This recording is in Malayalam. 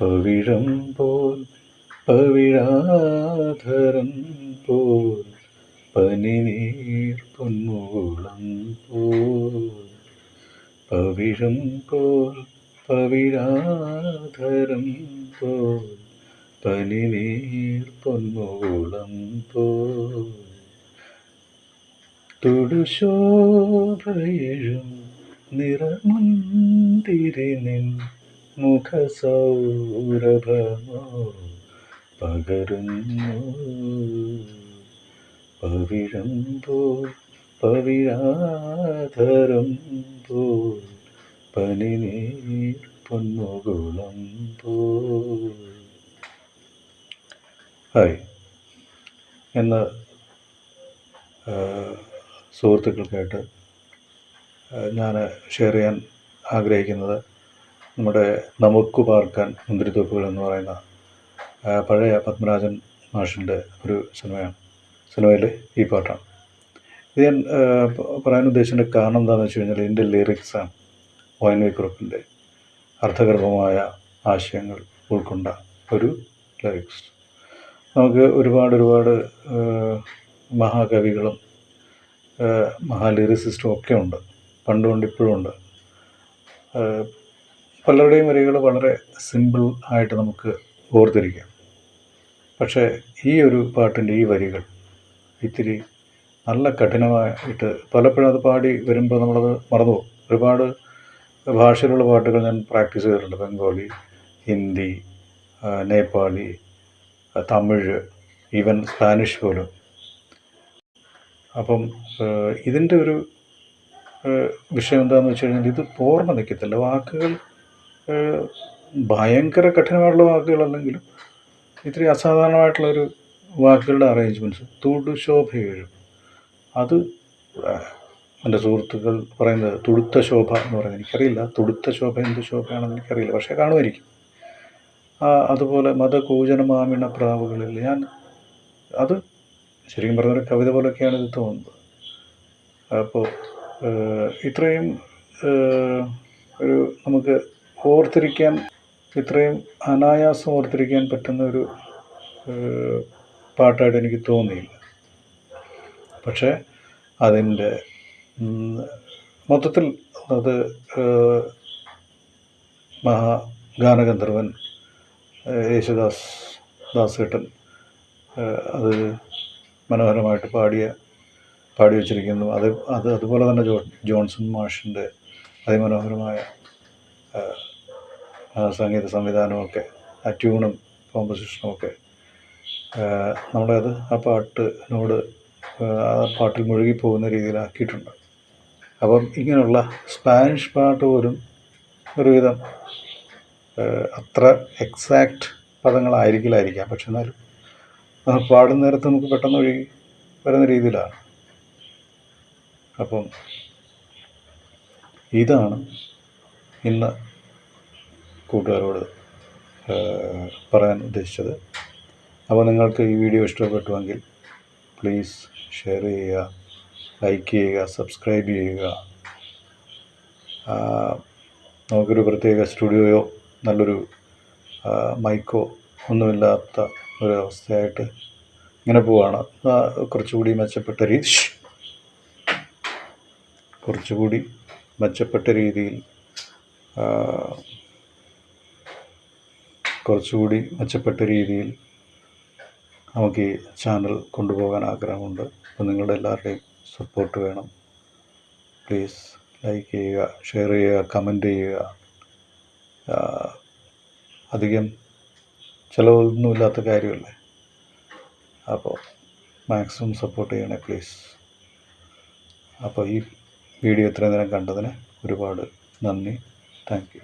പവിഴം പോൽ പവിഴാധരം പോൽ പനിനീർ പൊന്മൂളം പോൽ. പവിഴം പോൽ പവിഴാധരം പോൽ പനിനീർ പൊന്മൂളം പോൽ. തൊടുശോഭയഴും നിറമുന്തിരിനിൻ മുഖസൗരഭമോ പകരുന്നു. പവിഴമ്പോൾ പവിഴാധരം പോൽ പനിനീർ പൊന്മുകുളം പോൽ ഹായ്. എന്ന സുഹൃത്തുക്കൾക്കായിട്ട് ഞാൻ ഷെയർ ചെയ്യാൻ ആഗ്രഹിക്കുന്നത് നമ്മുടെ നമുക്ക് പാർക്കാൻ മുന്തിരിത്തോപ്പുകൾ എന്ന് പറയുന്ന പഴയ പത്മരാജൻ മാഷിന്റെ ഒരു സിനിമയാണ്. സിനിമയിൽ ഈ പാട്ടാണ്. ഇത് ഞാൻ പറയാൻ ഉദ്ദേശിച്ചതിന്റെ കാരണം എന്താണെന്ന് വെച്ച് കഴിഞ്ഞാൽ ഇതിന്റെ ലിറിക്സാണ് വൈൻ കുറുപ്പിന്റെ അർത്ഥഗർഭമായ ആശയങ്ങൾ ഉൾക്കൊണ്ട ഒരു ലിറിക്സ് നമുക്ക് ഒരുപാട് ഒരുപാട് മഹാകവികളും മഹാലിറിസിസ്റ്റും ഒക്കെ ഉണ്ട്. പണ്ടുകൊണ്ട് ഇപ്പോഴും ഉണ്ട്. പലരുടെയും വരികൾ വളരെ സിമ്പിൾ ആയിട്ട് നമുക്ക് ഓർത്തിരിക്കാം. പക്ഷേ ഈ ഒരു പാട്ടിന്റെ ഈ വരികൾ ഇത്തിരി നല്ല കഠിനമായിട്ട് പലപ്പോഴും അത് പാടി വരുമ്പോൾ നമ്മളത് മറന്നുപോകും ഒരുപാട് ഭാഷയിലുള്ള പാട്ടുകൾ ഞാൻ പ്രാക്ടീസ് ചെയ്തിട്ടുണ്ട്. ബംഗാളി ഹിന്ദി നേപ്പാളി തമിഴ് ഈവൻ സ്പാനിഷ് പോലും. അപ്പം ഇതിന്റെ ഒരു വിഷയം എന്താണെന്ന് വെച്ച് കഴിഞ്ഞാൽ ഇത് പൂർണ നിൽക്കത്തില്ല. വാക്കുകൾ ഭയങ്കര കഠിനമായിട്ടുള്ള വാക്കുകളല്ലെങ്കിലും ഇത്തിരി അസാധാരണമായിട്ടുള്ളൊരു വാക്കുകളുടെ അറേഞ്ച്മെന്റ്സ് തുടുശോഭയേഴും. അത് എന്റെ സുഹൃത്തുക്കൾ പറയുന്നത് തുടുത്ത ശോഭ എന്ന് പറയുന്നത് എനിക്കറിയില്ല. തുടുത്ത ശോഭ എന്ത് ശോഭയാണെന്ന് എനിക്കറിയില്ല. പക്ഷേ കാണുമായിരിക്കും. അതുപോലെ മതകൂജന മാമിണ പ്രാവുകളിൽ ഞാൻ അത് ശരിക്കും പറഞ്ഞൊരു കവിത പോലെയൊക്കെയാണ് ഇത് തോന്നുന്നത്. അപ്പോൾ ഇത്രയും ഒരു നമുക്ക് ഓർത്തിരിക്കാൻ ഇത്രയും അനായാസം ഓർത്തിരിക്കാൻ പറ്റുന്ന ഒരു പാട്ടായിട്ട് എനിക്ക് തോന്നിയില്ല. പക്ഷേ അതിന്റെ മൊത്തത്തിൽ അത് മഹാ ഗാനഗന്ധർവൻ യേശുദാസ് ദാസേട്ടൻ അത് മനോഹരമായിട്ട് പാടിയ പാടി വച്ചിരിക്കുന്നു. അത് അത് അതുപോലെ തന്നെ ജോ ജോൺസൺ മാഷിന്റെ അതിമനോഹരമായ സംഗീത സംവിധാനമൊക്കെ ആ ട്യൂണും കോമ്പസിഷനും ഒക്കെ. ആ, നമ്മളെ അത് ആ പാട്ടിനോട് ആ, പാട്ടിൽ മുഴുകിപ്പോകുന്ന രീതിയിലാക്കിയിട്ടുണ്ട്. അപ്പം ഇങ്ങനെയുള്ള സ്പാനിഷ് പാട്ട് പോലും ഒരുവിധം അത്ര എക്സാക്റ്റ് പദങ്ങളായിരിക്കില്ലായിരിക്കാം. പക്ഷെ എന്നാലും പാടുന്ന നേരത്ത് നമുക്ക് പെട്ടെന്ന് ഒഴുകി വരുന്ന രീതിയിലാണ്. അപ്പം ഇതാണ് ഇന്ന് കൂട്ടുകാരോട് പറയാൻ ഉദ്ദേശിച്ചത്. അപ്പോൾ നിങ്ങൾക്ക് ഈ വീഡിയോ ഇഷ്ടപ്പെട്ടുവെങ്കിൽ പ്ലീസ് ഷെയർ ചെയ്യുക ലൈക്ക് ചെയ്യുക സബ്സ്ക്രൈബ് ചെയ്യുക. നമുക്കൊരു പ്രത്യേക സ്റ്റുഡിയോയോ നല്ലൊരു മൈക്കോ ഒന്നുമില്ലാത്ത ഒരു അവസ്ഥയായിട്ട് ഇങ്ങനെ പോവാണ്. കുറച്ചുകൂടി മെച്ചപ്പെട്ട രീതി കുറച്ചുകൂടി മെച്ചപ്പെട്ട രീതിയിൽ കുറച്ചുകൂടി മെച്ചപ്പെട്ട രീതിയിൽ നമുക്ക് ഈ ചാനൽ കൊണ്ടുപോകാൻ ആഗ്രഹമുണ്ട്. അപ്പോൾ നിങ്ങളുടെ എല്ലാവരുടെയും സപ്പോർട്ട് വേണം. പ്ലീസ് ലൈക്ക് ചെയ്യുക ഷെയർ ചെയ്യുക കമന്റ് ചെയ്യുക. അധികം ചിലവൊന്നുമില്ലാത്ത കാര്യമല്ലേ? അപ്പോൾ മാക്സിമം സപ്പോർട്ട് ചെയ്യണേ പ്ലീസ് അപ്പോൾ ഈ വീഡിയോ ഇത്രയും നേരം കണ്ടതിന് ഒരുപാട് നന്ദി. Thank you